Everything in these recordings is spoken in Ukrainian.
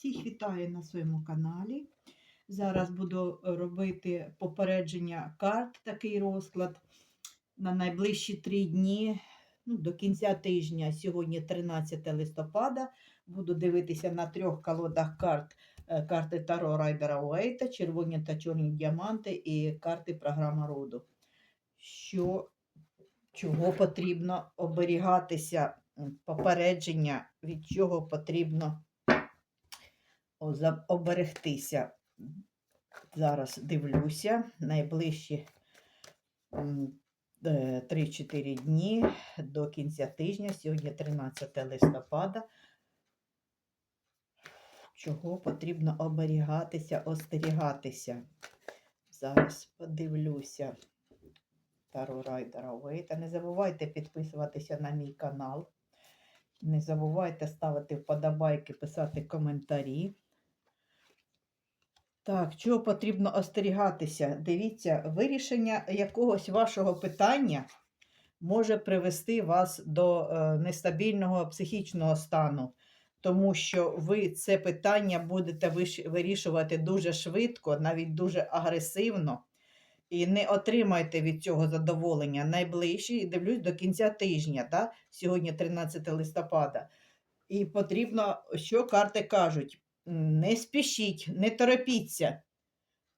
Всіх вітаю на своєму каналі. Зараз буду робити попередження карт, такий розклад на найближчі три дні, ну, до кінця тижня, сьогодні 13 листопада. Буду дивитися на трьох колодах карт. е, Карти Таро Райдера Уейта, червоні та чорні діаманти і карти програма роду. Що, чого потрібно оберігатися, попередження, від чого потрібно оберегтися. Зараз дивлюся, найближчі е, 3-4 дні до кінця тижня, сьогодні 13 листопада. Чого потрібно оберігатися, остерігатися? Зараз подивлюся. Таро Райдера Уейта. Не забувайте підписуватися на мій канал. Не забувайте ставити вподобайки, писати коментарі. Так, чого потрібно остерігатися? Дивіться, вирішення якогось вашого питання може привести вас до е, нестабільного психічного стану, тому що ви це питання будете вирішувати дуже швидко, навіть дуже агресивно, і не отримаєте від цього задоволення найближчі, дивлюсь, до кінця тижня, да? сьогодні 13 листопада. І потрібно, що карти кажуть, не спішіть, не торопіться,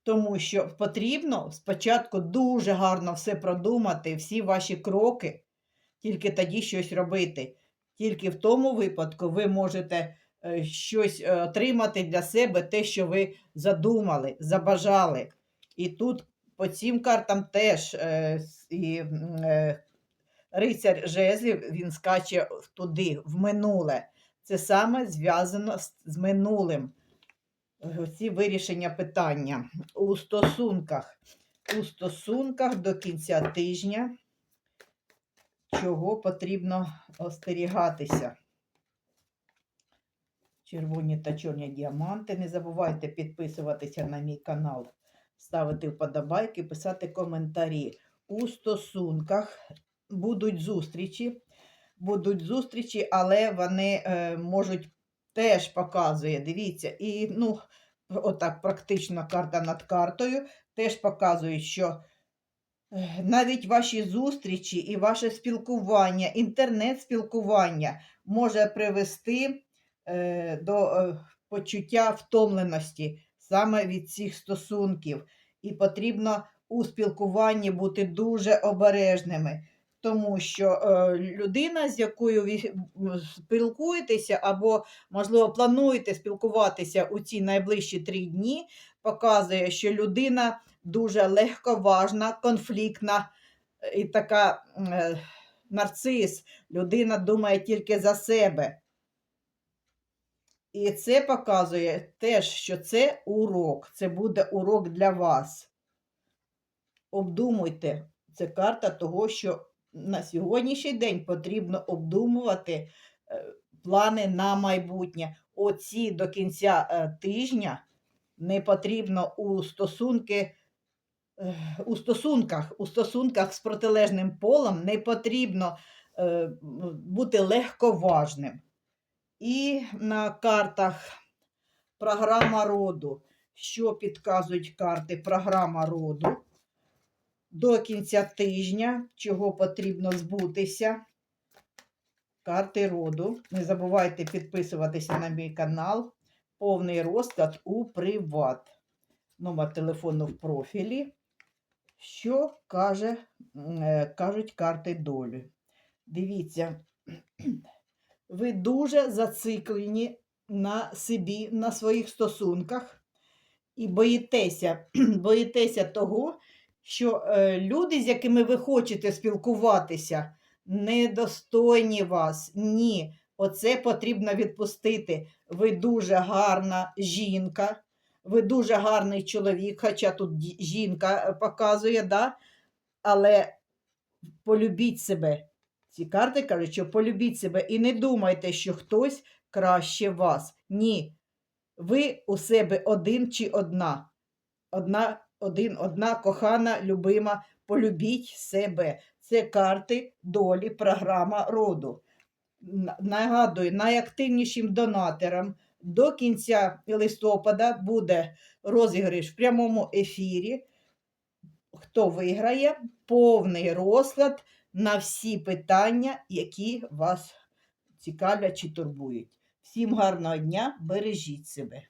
тому що потрібно спочатку дуже гарно все продумати, всі ваші кроки, тільки тоді щось робити. Тільки в тому випадку ви можете е, щось е, отримати для себе, те, що ви задумали, забажали. І тут по цим картам теж е, і, м, е, рицар жезлів він скаче туди, в минуле. Це саме зв'язано з, минулим. Ці вирішення питання у стосунках. У стосунках до кінця тижня, чого потрібно остерігатися. Червоні та чорні діаманти. Не забувайте підписуватися на мій канал, ставити вподобайки, писати коментарі. У стосунках будуть зустрічі, будуть зустрічі, але вони е, можуть теж показує, дивіться, і ну, отак практично карта над картою теж показує, що е, навіть ваші зустрічі і ваше спілкування, інтернет-спілкування може привести е, до е, почуття втомленості саме від цих стосунків. І потрібно у спілкуванні бути дуже обережними, тому що е, людина, з якою ви спілкуєтеся, або, можливо, плануєте спілкуватися у ці найближчі три дні, показує, що людина дуже легковажна, конфліктна е, і така е, нарцис. Людина думає тільки за себе. І це показує теж, що це урок, це буде урок для вас. Обдумуйте, це карта того, що на сьогоднішній день потрібно обдумувати е, плани на майбутнє. Оці до кінця е, тижня не потрібно у стосунки. е, У стосунках, у стосунках з протилежним полом не потрібно е, бути легковажним. І на картах програма роду. Що підказують карти програма роду? До кінця тижня, чого потрібно збутися. Карти роду. Не забувайте підписуватися на мій канал. Повний розклад у приват. Номер телефону в профілі. Що каже, е, кажуть карти долі? Дивіться, ви дуже зациклені на собі, на своїх стосунках і боїтеся, боїтеся того, що е, люди, з якими ви хочете спілкуватися, недостойні вас. Ні, оце потрібно відпустити. Ви дуже гарна жінка, ви дуже гарний чоловік, хоча тут жінка е, показує, да? але полюбіть себе. Ці карти кажуть, що полюбіть себе і не думайте, що хтось краще вас. Ні. Ви у себе один чи одна. Одна, один, одна кохана, любима. Полюбіть себе. Це карти долі, програма роду. Нагадую, найактивнішим донаторам До кінця листопада буде розіграш в прямому ефірі. Хто виграє повний розклад на всі питання, які вас цікавлять чи турбують. Всім гарного дня, бережіть себе.